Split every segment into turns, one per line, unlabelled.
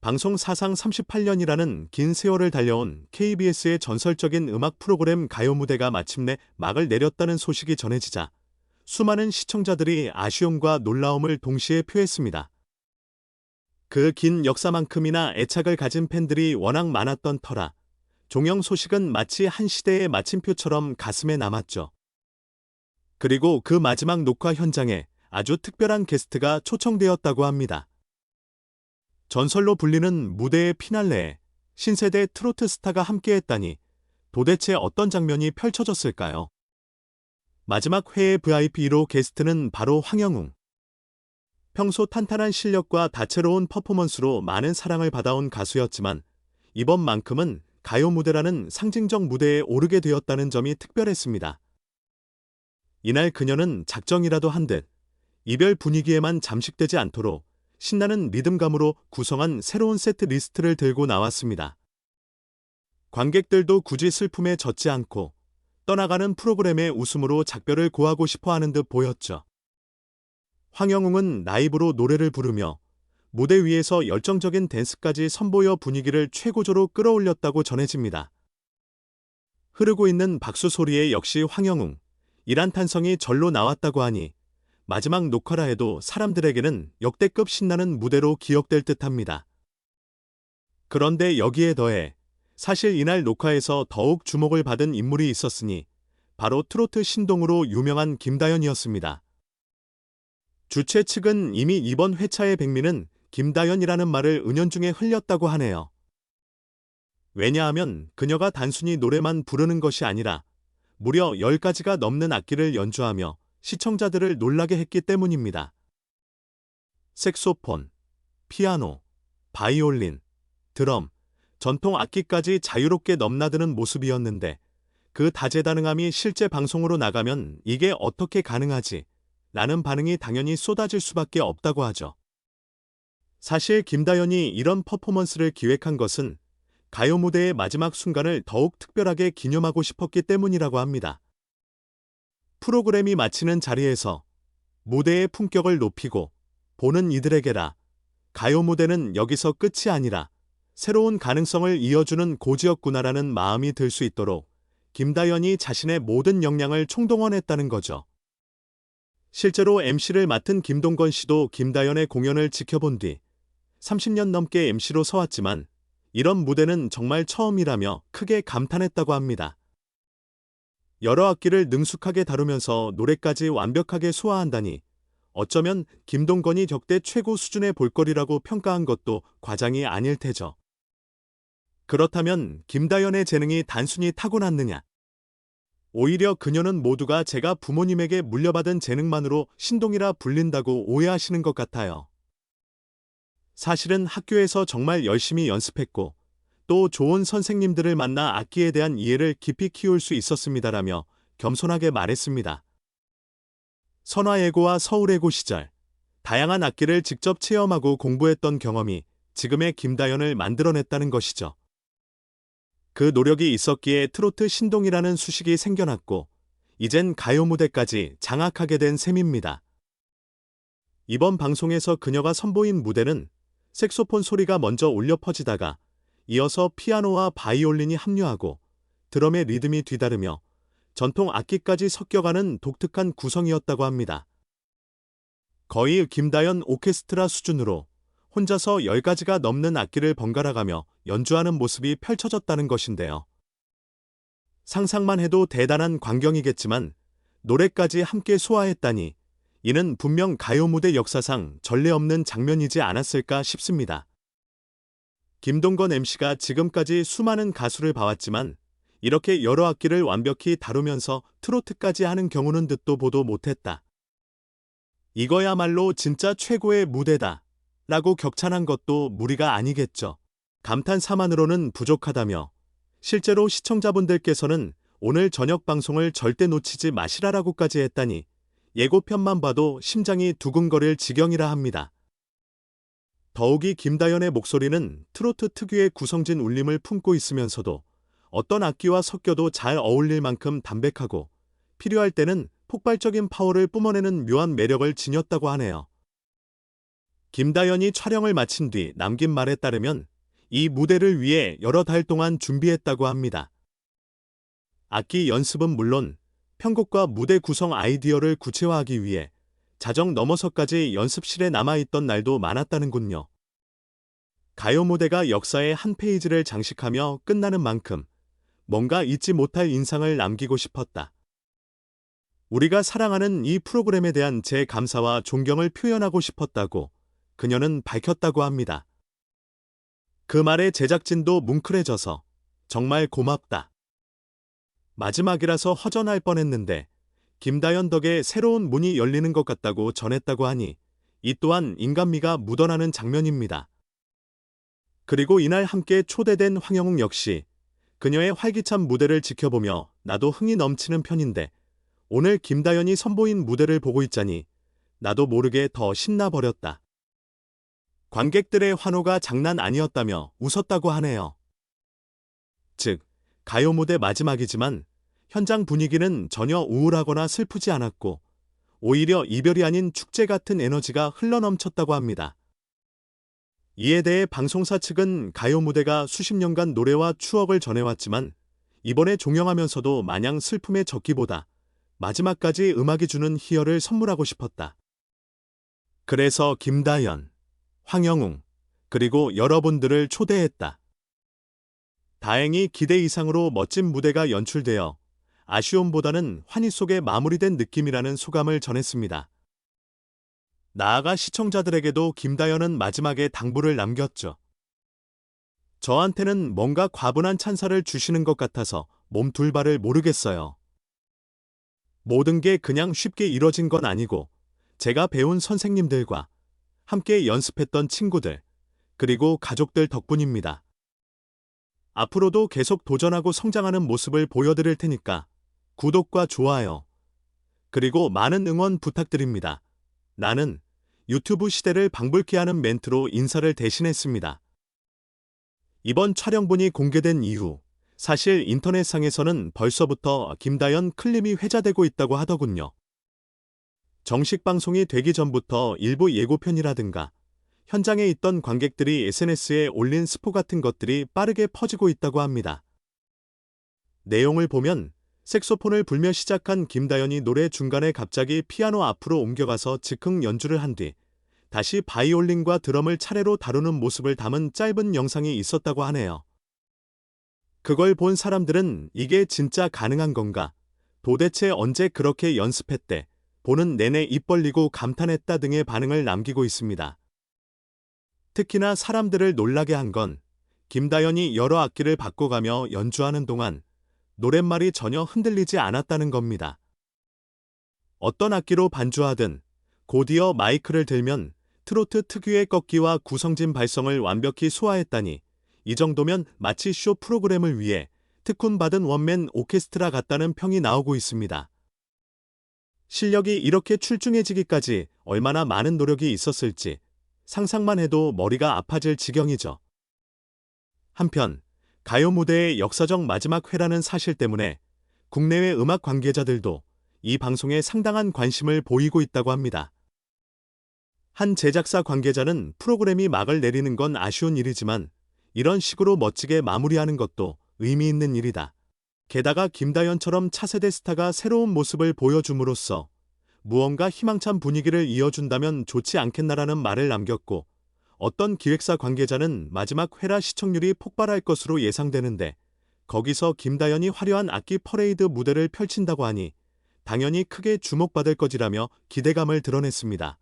방송 사상 38년이라는 긴 세월을 달려온 KBS의 전설적인 음악 프로그램 가요 무대가 마침내 막을 내렸다는 소식이 전해지자 수많은 시청자들이 아쉬움과 놀라움을 동시에 표했습니다. 그 긴 역사만큼이나 애착을 가진 팬들이 워낙 많았던 터라 종영 소식은 마치 한 시대의 마침표처럼 가슴에 남았죠. 그리고 그 마지막 녹화 현장에 아주 특별한 게스트가 초청되었다고 합니다. 전설로 불리는 무대의 피날레에 신세대 트로트 스타가 함께했다니 도대체 어떤 장면이 펼쳐졌을까요? 마지막 회의 VIP로 게스트는 바로 황영웅. 평소 탄탄한 실력과 다채로운 퍼포먼스로 많은 사랑을 받아온 가수였지만 이번만큼은 가요 무대라는 상징적 무대에 오르게 되었다는 점이 특별했습니다. 이날 그녀는 작정이라도 한 듯 이별 분위기에만 잠식되지 않도록 신나는 리듬감으로 구성한 새로운 세트 리스트를 들고 나왔습니다. 관객들도 굳이 슬픔에 젖지 않고 떠나가는 프로그램의 웃음으로 작별을 고하고 싶어 하는 듯 보였죠. 황영웅은 라이브로 노래를 부르며 무대 위에서 열정적인 댄스까지 선보여 분위기를 최고조로 끌어올렸다고 전해집니다. 흐르고 있는 박수 소리에 역시 황영웅, 이란 탄성이 절로 나왔다고 하니 마지막 녹화라 해도 사람들에게는 역대급 신나는 무대로 기억될 듯 합니다. 그런데 여기에 더해 사실 이날 녹화에서 더욱 주목을 받은 인물이 있었으니 바로 트로트 신동으로 유명한 김다연이었습니다. 주최 측은 이미 이번 회차의 백미는 김다연이라는 말을 은연중에 흘렸다고 하네요. 왜냐하면 그녀가 단순히 노래만 부르는 것이 아니라 무려 10가지가 넘는 악기를 연주하며 시청자들을 놀라게 했기 때문입니다. 색소폰, 피아노, 바이올린, 드럼, 전통 악기까지 자유롭게 넘나드는 모습이었는데 그 다재다능함이 실제 방송으로 나가면 이게 어떻게 가능하지? 라는 반응이 당연히 쏟아질 수밖에 없다고 하죠. 사실 김다연이 이런 퍼포먼스를 기획한 것은 가요 무대의 마지막 순간을 더욱 특별하게 기념하고 싶었기 때문이라고 합니다. 프로그램이 마치는 자리에서 무대의 품격을 높이고 보는 이들에게라 가요 무대는 여기서 끝이 아니라 새로운 가능성을 이어주는 고지였구나라는 마음이 들 수 있도록 김다연이 자신의 모든 역량을 총동원했다는 거죠. 실제로 MC를 맡은 김동건 씨도 김다연의 공연을 지켜본 뒤 30년 넘게 MC로 서왔지만 이런 무대는 정말 처음이라며 크게 감탄했다고 합니다. 여러 악기를 능숙하게 다루면서 노래까지 완벽하게 소화한다니 어쩌면 김동건이 역대 최고 수준의 볼거리라고 평가한 것도 과장이 아닐 테죠. 그렇다면 김다연의 재능이 단순히 타고났느냐? 오히려 그녀는 모두가 제가 부모님에게 물려받은 재능만으로 신동이라 불린다고 오해하시는 것 같아요. 사실은 학교에서 정말 열심히 연습했고 또 좋은 선생님들을 만나 악기에 대한 이해를 깊이 키울 수 있었습니다라며 겸손하게 말했습니다. 선화예고와 서울예고 시절 다양한 악기를 직접 체험하고 공부했던 경험이 지금의 김다연을 만들어냈다는 것이죠. 그 노력이 있었기에 트로트 신동이라는 수식이 생겨났고 이젠 가요 무대까지 장악하게 된 셈입니다. 이번 방송에서 그녀가 선보인 무대는 색소폰 소리가 먼저 울려 퍼지다가 이어서 피아노와 바이올린이 합류하고 드럼의 리듬이 뒤다르며 전통 악기까지 섞여가는 독특한 구성이었다고 합니다. 거의 김다연 오케스트라 수준으로 혼자서 10가지가 넘는 악기를 번갈아가며 연주하는 모습이 펼쳐졌다는 것인데요. 상상만 해도 대단한 광경이겠지만 노래까지 함께 소화했다니 이는 분명 가요 무대 역사상 전례 없는 장면이지 않았을까 싶습니다. 김동건 MC가 지금까지 수많은 가수를 봐왔지만 이렇게 여러 악기를 완벽히 다루면서 트로트까지 하는 경우는 듣도 보도 못했다. 이거야말로 진짜 최고의 무대다. 라고 격찬한 것도 무리가 아니겠죠. 감탄사만으로는 부족하다며 실제로 시청자분들께서는 오늘 저녁 방송을 절대 놓치지 마시라라고까지 했다니 예고편만 봐도 심장이 두근거릴 지경이라 합니다. 더욱이 김다연의 목소리는 트로트 특유의 구성진 울림을 품고 있으면서도 어떤 악기와 섞여도 잘 어울릴 만큼 담백하고 필요할 때는 폭발적인 파워를 뿜어내는 묘한 매력을 지녔다고 하네요. 김다연이 촬영을 마친 뒤 남긴 말에 따르면 이 무대를 위해 여러 달 동안 준비했다고 합니다. 악기 연습은 물론 편곡과 무대 구성 아이디어를 구체화하기 위해 자정 넘어서까지 연습실에 남아있던 날도 많았다는군요. 가요 무대가 역사의 한 페이지를 장식하며 끝나는 만큼 뭔가 잊지 못할 인상을 남기고 싶었다. 우리가 사랑하는 이 프로그램에 대한 제 감사와 존경을 표현하고 싶었다고 그녀는 밝혔다고 합니다. 그 말에 제작진도 뭉클해져서 정말 고맙다. 마지막이라서 허전할 뻔했는데 김다연 덕에 새로운 문이 열리는 것 같다고 전했다고 하니 이 또한 인간미가 묻어나는 장면입니다. 그리고 이날 함께 초대된 황영웅 역시 그녀의 활기찬 무대를 지켜보며 나도 흥이 넘치는 편인데 오늘 김다연이 선보인 무대를 보고 있자니 나도 모르게 더 신나버렸다. 관객들의 환호가 장난 아니었다며 웃었다고 하네요. 즉, 가요 무대 마지막이지만 현장 분위기는 전혀 우울하거나 슬프지 않았고 오히려 이별이 아닌 축제 같은 에너지가 흘러넘쳤다고 합니다. 이에 대해 방송사 측은 가요 무대가 수십 년간 노래와 추억을 전해왔지만 이번에 종영하면서도 마냥 슬픔에 적기보다 마지막까지 음악이 주는 희열을 선물하고 싶었다. 그래서 김다연, 황영웅, 그리고 여러분들을 초대했다. 다행히 기대 이상으로 멋진 무대가 연출되어 아쉬움보다는 환희 속에 마무리된 느낌이라는 소감을 전했습니다. 나아가 시청자들에게도 김다연은 마지막에 당부를 남겼죠. 저한테는 뭔가 과분한 찬사를 주시는 것 같아서 몸 둘발을 모르겠어요. 모든 게 그냥 쉽게 이뤄진 건 아니고 제가 배운 선생님들과 함께 연습했던 친구들, 그리고 가족들 덕분입니다. 앞으로도 계속 도전하고 성장하는 모습을 보여드릴 테니까 구독과 좋아요, 그리고 많은 응원 부탁드립니다. 나는 유튜브 시대를 방불케 하는 멘트로 인사를 대신했습니다. 이번 촬영분이 공개된 이후 사실 인터넷상에서는 벌써부터 김다연 클림이 회자되고 있다고 하더군요. 정식 방송이 되기 전부터 일부 예고편이라든가 현장에 있던 관객들이 SNS에 올린 스포 같은 것들이 빠르게 퍼지고 있다고 합니다. 내용을 보면 색소폰을 불며 시작한 김다연이 노래 중간에 갑자기 피아노 앞으로 옮겨가서 즉흥 연주를 한 뒤 다시 바이올린과 드럼을 차례로 다루는 모습을 담은 짧은 영상이 있었다고 하네요. 그걸 본 사람들은 이게 진짜 가능한 건가? 도대체 언제 그렇게 연습했대? 보는 내내 입 벌리고 감탄했다 등의 반응을 남기고 있습니다. 특히나 사람들을 놀라게 한 건 김다연이 여러 악기를 바꿔가며 연주하는 동안 노랫말이 전혀 흔들리지 않았다는 겁니다. 어떤 악기로 반주하든 곧이어 마이크를 들면 트로트 특유의 꺾기와 구성진 발성을 완벽히 소화했다니 이 정도면 마치 쇼 프로그램을 위해 특훈받은 원맨 오케스트라 같다는 평이 나오고 있습니다. 실력이 이렇게 출중해지기까지 얼마나 많은 노력이 있었을지 상상만 해도 머리가 아파질 지경이죠. 한편 가요 무대의 역사적 마지막 회라는 사실 때문에 국내외 음악 관계자들도 이 방송에 상당한 관심을 보이고 있다고 합니다. 한 제작사 관계자는 프로그램이 막을 내리는 건 아쉬운 일이지만 이런 식으로 멋지게 마무리하는 것도 의미 있는 일이다. 게다가 김다연처럼 차세대 스타가 새로운 모습을 보여줌으로써 무언가 희망찬 분위기를 이어준다면 좋지 않겠나라는 말을 남겼고 어떤 기획사 관계자는 마지막 회라 시청률이 폭발할 것으로 예상되는데 거기서 김다연이 화려한 악기 퍼레이드 무대를 펼친다고 하니 당연히 크게 주목받을 것이라며 기대감을 드러냈습니다.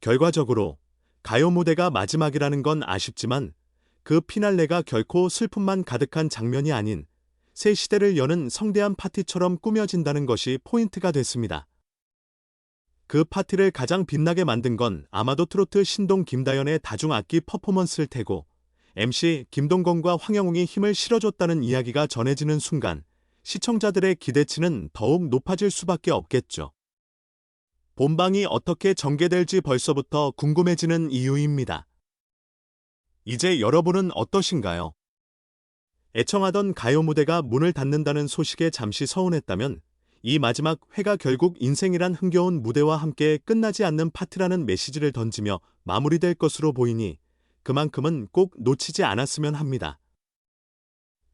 결과적으로 가요 무대가 마지막이라는 건 아쉽지만 그 피날레가 결코 슬픔만 가득한 장면이 아닌 새 시대를 여는 성대한 파티처럼 꾸며진다는 것이 포인트가 됐습니다. 그 파티를 가장 빛나게 만든 건 아마도 트로트 신동 김다연의 다중악기 퍼포먼스일 테고 MC 김동건과 황영웅이 힘을 실어줬다는 이야기가 전해지는 순간 시청자들의 기대치는 더욱 높아질 수밖에 없겠죠. 본방이 어떻게 전개될지 벌써부터 궁금해지는 이유입니다. 이제 여러분은 어떠신가요? 애청하던 가요 무대가 문을 닫는다는 소식에 잠시 서운했다면 이 마지막 회가 결국 인생이란 흥겨운 무대와 함께 끝나지 않는 파트라는 메시지를 던지며 마무리될 것으로 보이니 그만큼은 꼭 놓치지 않았으면 합니다.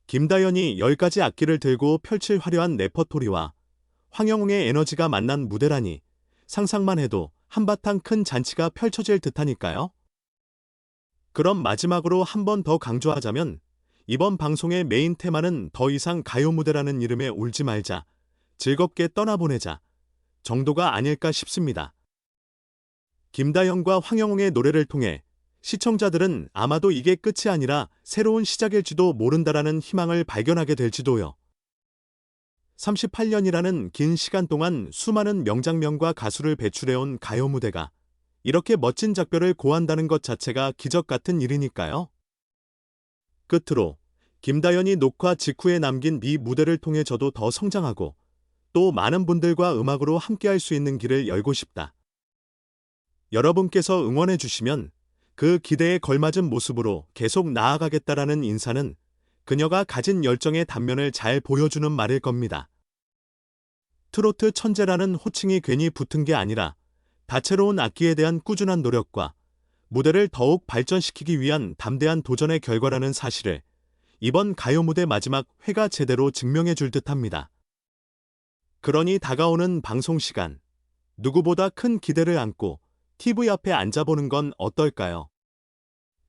김다연이 10가지 악기를 들고 펼칠 화려한 레퍼토리와 황영웅의 에너지가 만난 무대라니 상상만 해도 한바탕 큰 잔치가 펼쳐질 듯하니까요. 그럼 마지막으로 한 번 더 강조하자면 이번 방송의 메인 테마는 더 이상 가요 무대라는 이름에 울지 말자, 즐겁게 떠나보내자 정도가 아닐까 싶습니다. 김다영과 황영웅의 노래를 통해 시청자들은 아마도 이게 끝이 아니라 새로운 시작일지도 모른다라는 희망을 발견하게 될지도요. 38년이라는 긴 시간 동안 수많은 명장면과 가수를 배출해온 가요 무대가 이렇게 멋진 작별을 고한다는 것 자체가 기적 같은 일이니까요. 끝으로 김다연이 녹화 직후에 남긴 이 무대를 통해 저도 더 성장하고 또 많은 분들과 음악으로 함께할 수 있는 길을 열고 싶다. 여러분께서 응원해 주시면 그 기대에 걸맞은 모습으로 계속 나아가겠다라는 인사는 그녀가 가진 열정의 단면을 잘 보여주는 말일 겁니다. 트로트 천재라는 호칭이 괜히 붙은 게 아니라 다채로운 악기에 대한 꾸준한 노력과 무대를 더욱 발전시키기 위한 담대한 도전의 결과라는 사실을 이번 가요 무대 마지막 회가 제대로 증명해 줄 듯합니다. 그러니 다가오는 방송 시간, 누구보다 큰 기대를 안고 TV 앞에 앉아보는 건 어떨까요?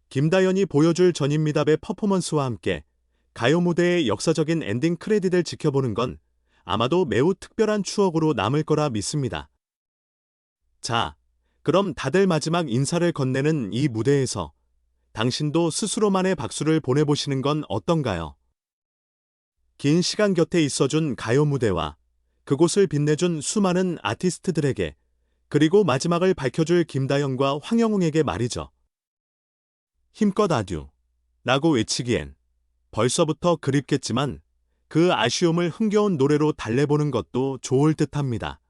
김다연이 보여줄 전인미답의 퍼포먼스와 함께 가요 무대의 역사적인 엔딩 크레딧을 지켜보는 건 아마도 매우 특별한 추억으로 남을 거라 믿습니다. 자, 그럼 다들 마지막 인사를 건네는 이 무대에서 당신도 스스로만의 박수를 보내보시는 건 어떤가요? 긴 시간 곁에 있어준 가요 무대와 그곳을 빛내준 수많은 아티스트들에게 그리고 마지막을 밝혀줄 김다영과 황영웅에게 말이죠. 힘껏 아듀 라고 외치기엔 벌써부터 그립겠지만 그 아쉬움을 흥겨운 노래로 달래보는 것도 좋을 듯합니다.